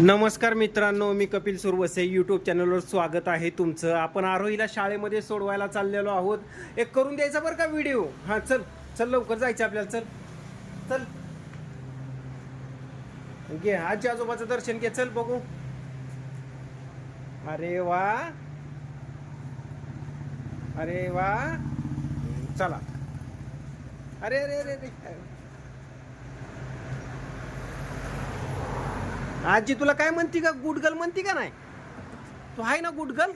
नमस्कार मित्रांनो मी कपिल सुरवसे यूट्यूब चॅनलवर स्वागत आहे तुमचं. आपण आरोहीला शाळेमध्ये सोडवायला चाललेलो आहोत. एक करून द्यायचा बरं का व्हिडिओ हां चल चल लवकर जायचं आपल्याला चल. चल. घे आजी आजोबाचं दर्शन घे चल बघू. अरे वा. अरे वा. चला. अरे अरे अरे अरे. आजी तुला काय म्हणती का? गुडगल म्हणती का नाही? तू आहे ना गुडगल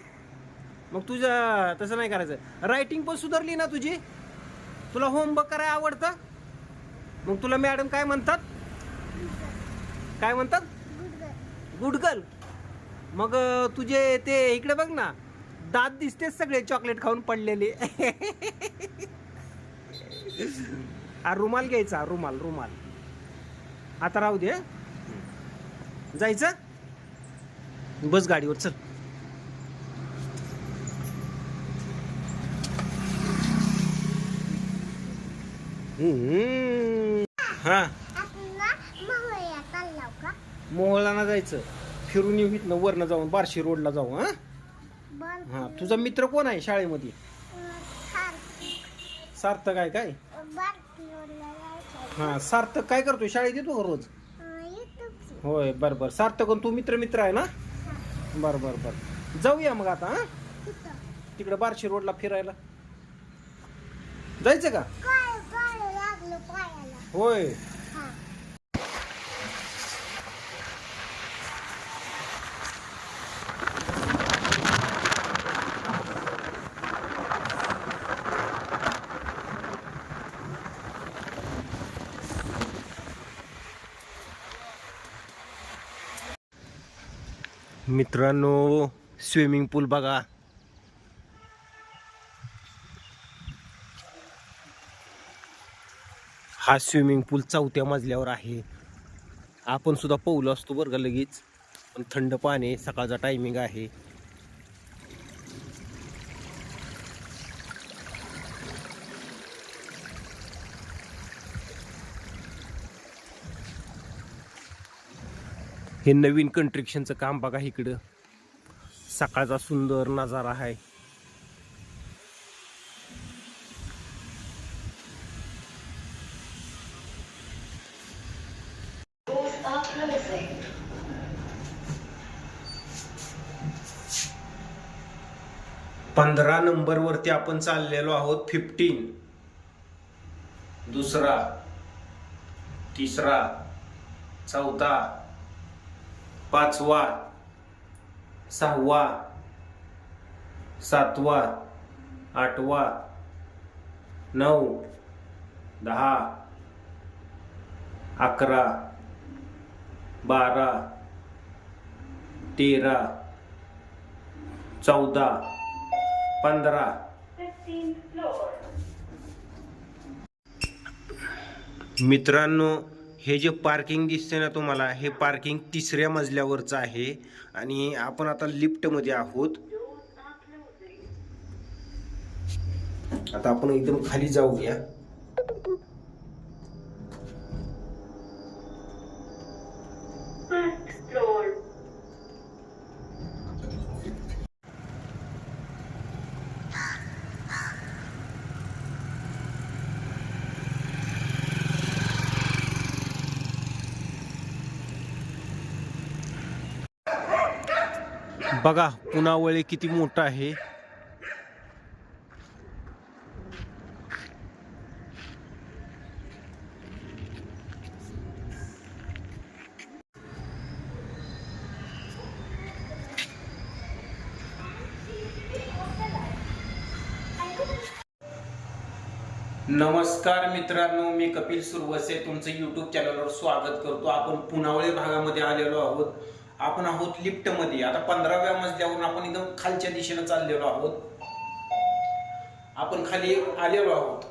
मग तुझं तसं नाही करायचं. रायटिंग पण सुधारली ना तुझी? तुला होमवर्क करायला आवडतं? मग तुला मॅडम काय म्हणतात? काय म्हणतात? गुडगल मग तुझे ते इकडे बघ ना. दात दिसतेच सगळे चॉकलेट खाऊन पडलेले. हा रुमाल घ्यायचा रुमाल रुमाल. आता राहू दे जायचं? बस गाडीवर चल. हा. मोहळाना जायचं. फिरून येऊ इथनं वरनं जाऊन बार्शी रोडला जाऊ हा? हा तुझा मित्र कोण आहे शाळेमध्ये? सार्थक. आहे काय? हा सार्थक काय करतोय? शाळेत येतो रोज? होय बर बर. सार्थक तू मित्र मित्र आहे ना? बर बर बर. जाऊया मग आता हा? तिकडे बार्शी रोडला फिरायला. जायचं का? होय. मित्रांनो स्विमिंग पूल बघा. हा स्विमिंग पूल चौथ्या मजल्यावर आहे. आपण सुद्धा पोहलो असतो बरं का लगेच. पण थंड पाणी सकाळचा टायमिंग आहे. हे नवीन कंट्रक्शनचं काम बघा इकडं. सकाळचा सुंदर नजारा आहे. पंधरा नंबर वरती आपण चाललेलो आहोत फिफ्टीन दुसरा तिसरा चौथा पाचवा सहावा सातवा आठवा नऊ दहा अकरा बारा तेरा चौदा पंधरा. मित्रांनो हे जे पार्किंग दिसते ना तुम्हाला हे पार्किंग तिसऱ्या मजल्यावरचं आहे. आणि आपण आता लिफ्टमध्ये आहोत. आता आपण एकदम खाली जाऊया. बघा पुनावळे किती मोठं आहे. नमस्कार मित्रांनो मी कपिल सुरवसे. तुमचं यूट्यूब चॅनलवर स्वागत करतो. आपण पुनावळे भागामध्ये आलेलो आहोत. आपण आहोत लिफ्टमध्ये. आता पंधराव्या मजल्यावरून आपण एकदम खालच्या दिशेने चाललेलो आहोत. आपण खाली आलेलो आहोत.